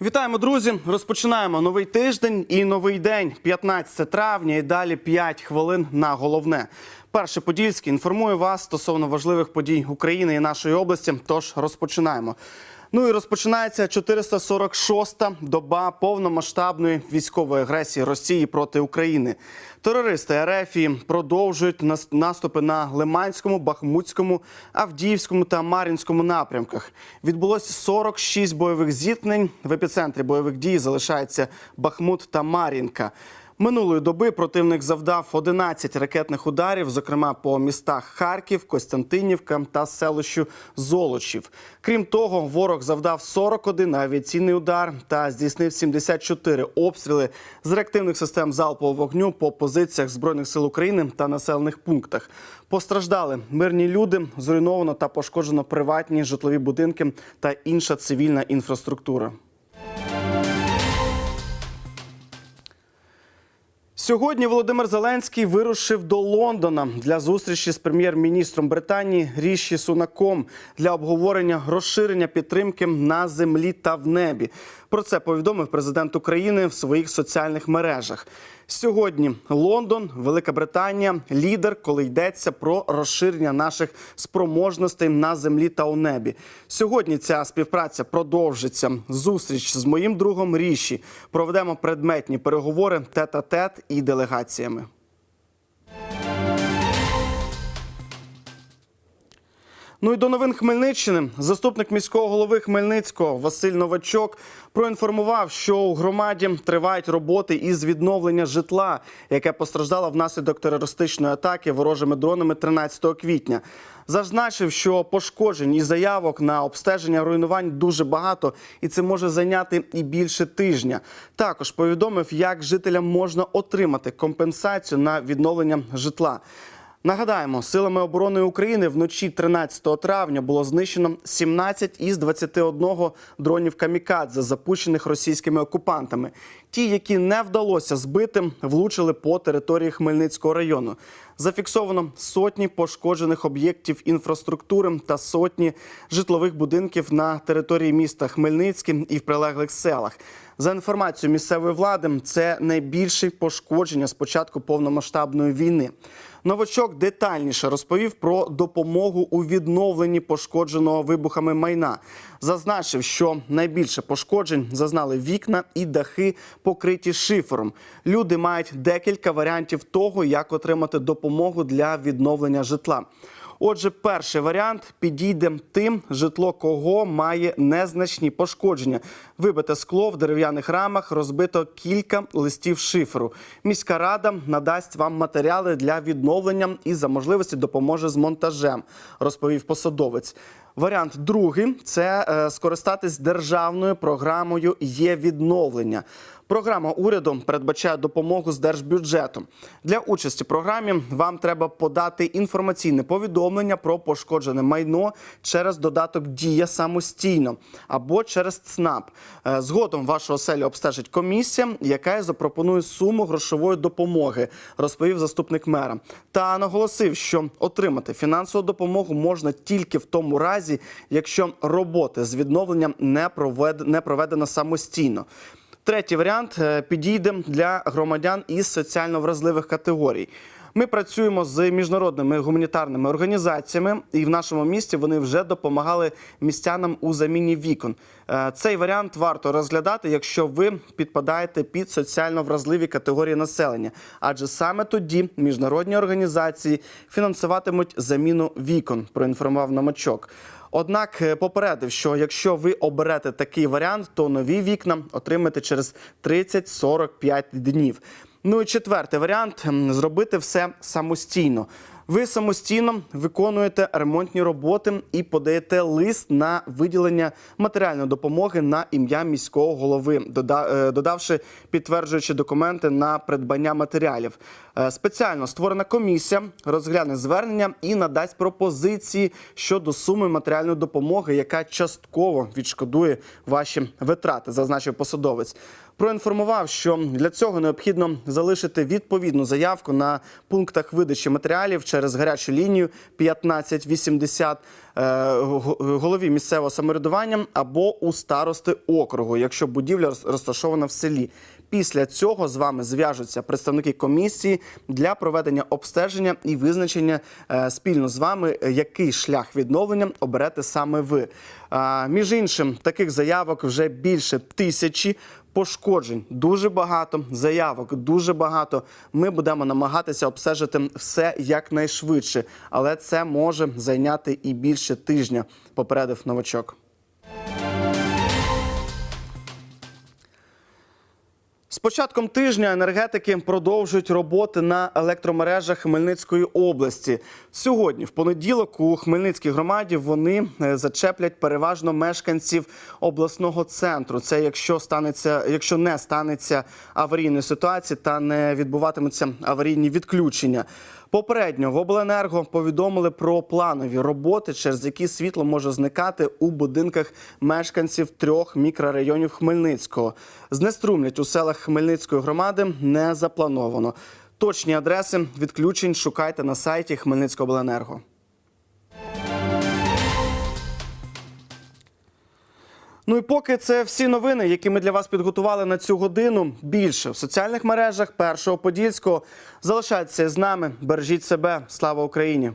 Вітаємо, друзі! Розпочинаємо новий тиждень і новий день, 15 травня. І далі 5 хвилин на головне. Перше Подільський інформує вас стосовно важливих подій України і нашої області. Тож розпочинаємо. Ну і розпочинається 446-та доба повномасштабної військової агресії Росії проти України. Терористи РФ продовжують нас- наступи на Лиманському, Бахмутському, Авдіївському та Мар'їнському напрямках. Відбулось 46 бойових зіткнень. В епіцентрі бойових дій залишається Бахмут та Мар'їнка. Минулої доби противник завдав 11 ракетних ударів, зокрема по містах Харків, Костянтинівка та селищу Золочів. Крім того, ворог завдав 41 авіаційний удар та здійснив 74 обстріли з реактивних систем залпового вогню по позиціях збройних сил України та населених пунктах. Постраждали мирні люди, зруйновано та пошкоджено приватні житлові будинки та інша цивільна інфраструктура. Сьогодні Володимир Зеленський вирушив до Лондона для зустрічі з прем'єр-міністром Британії Ріші Сунаком для обговорення розширення підтримки на землі та в небі. Про це повідомив президент України в своїх соціальних мережах. Сьогодні Лондон, Велика Британія, лідер, коли йдеться про розширення наших спроможностей на землі та у небі. Сьогодні ця співпраця продовжиться. Зустріч з моїм другом Ріші. Проведемо предметні переговори тет-а-тет і делегаціями. Ну і до новин Хмельниччини. Заступник міського голови Хмельницького Василь Новачок проінформував, що у громаді тривають роботи із відновлення житла, яке постраждало внаслідок терористичної атаки ворожими дронами 13 квітня. Зазначив, що пошкоджень і заявок на обстеження руйнувань дуже багато, і це може зайняти і більше тижня. Також повідомив, як жителям можна отримати компенсацію на відновлення житла. Нагадаємо, силами оборони України вночі 13 травня було знищено 17 із 21 дронів камікадзе, запущених російськими окупантами. Ті, які не вдалося збити, влучили по території Хмельницького району. Зафіксовано сотні пошкоджених об'єктів інфраструктури та сотні житлових будинків на території міста Хмельницький і в прилеглих селах. За інформацією місцевої влади, це найбільше пошкодження з початку повномасштабної війни. Новачок детальніше розповів про допомогу у відновленні пошкодженого вибухами майна. Зазначив, що найбільше пошкоджень зазнали вікна і дахи, покриті шифером. Люди мають декілька варіантів того, як отримати допомогу для відновлення житла. Отже, перший варіант підійде тим, житло кого має незначні пошкодження. Вибите скло в дерев'яних рамах, розбито кілька листів шиферу. Міська рада надасть вам матеріали для відновлення і за можливості допоможе з монтажем, розповів посадовець. Варіант другий це е, скористатись державною програмою є відновлення. Програма уряду передбачає допомогу з держбюджету. Для участі в програмі вам треба подати інформаційне повідомлення про пошкоджене майно через додаток Дія самостійно або через ЦНАП. Е, Згодом вашу оселю обстежить комісія, яка запропонує суму грошової допомоги, розповів заступник мера. Та наголосив, що отримати фінансову допомогу можна тільки в тому разі, якщо роботи з відновленням не провед- не проведено самостійно. Третій варіант е, підійде для громадян із соціально вразливих категорій. Ми працюємо з міжнародними гуманітарними організаціями, і в нашому місті вони вже допомагали містянам у заміні вікон. Е, Цей варіант варто розглядати, якщо ви підпадаєте під соціально вразливі категорії населення, адже саме тоді міжнародні організації фінансуватимуть заміну вікон. Проінформував Намачок. Однак е, попередив, що якщо ви оберете такий варіант, то нові вікна отримаєте через 30-45 днів. Ну і четвертий варіант зробити все самостійно. Ви самостійно виконуєте ремонтні роботи і подаєте лист на виділення матеріальної допомоги на ім'я міського голови, е, додавши підтверджуючі документи на придбання матеріалів. Е, Спеціально створена комісія розгляне звернення і надасть пропозиції щодо суми матеріальної допомоги, яка частково відшкодує ваші витрати, зазначив посадовець. Проінформував, що для цього необхідно залишити відповідну заявку на пунктах видачі матеріалів через гарячу лінію 1580 е, голові місцевого самоврядування або у старости округу, якщо будівля роз- розташована в селі. Після цього з вами зв'яжуться представники комісії для проведення обстеження і визначення е, спільно з вами, е, який шлях відновлення оберете саме ви. Між іншим, таких заявок вже більше тисячі. Пошкоджень дуже багато, заявок дуже багато. Ми будемо намагатися обстежити все якнайшвидше, але це може зайняти і більше тижня. Попередив новачок. З початком тижня енергетики продовжують роботи на електромережах Хмельницької області. Сьогодні, в понеділок, у Хмельницькій громаді вони е, зачеплять переважно мешканців обласного центру. Це якщо станеться, якщо не станеться аварійної ситуації та не відбуватимуться аварійні відключення. Попередньо в обленерго повідомили про планові роботи, через які світло може зникати у будинках мешканців трьох мікрорайонів Хмельницького. Знеструмлять у селах Хмельницької громади не заплановано. Точні адреси відключень шукайте на сайті Хмельницького обленерго. Ну і поки це всі новини, які ми для вас підготували на цю годину. Більше в соціальних мережах першого подільського залишайтеся з нами. Бережіть себе. Слава Україні!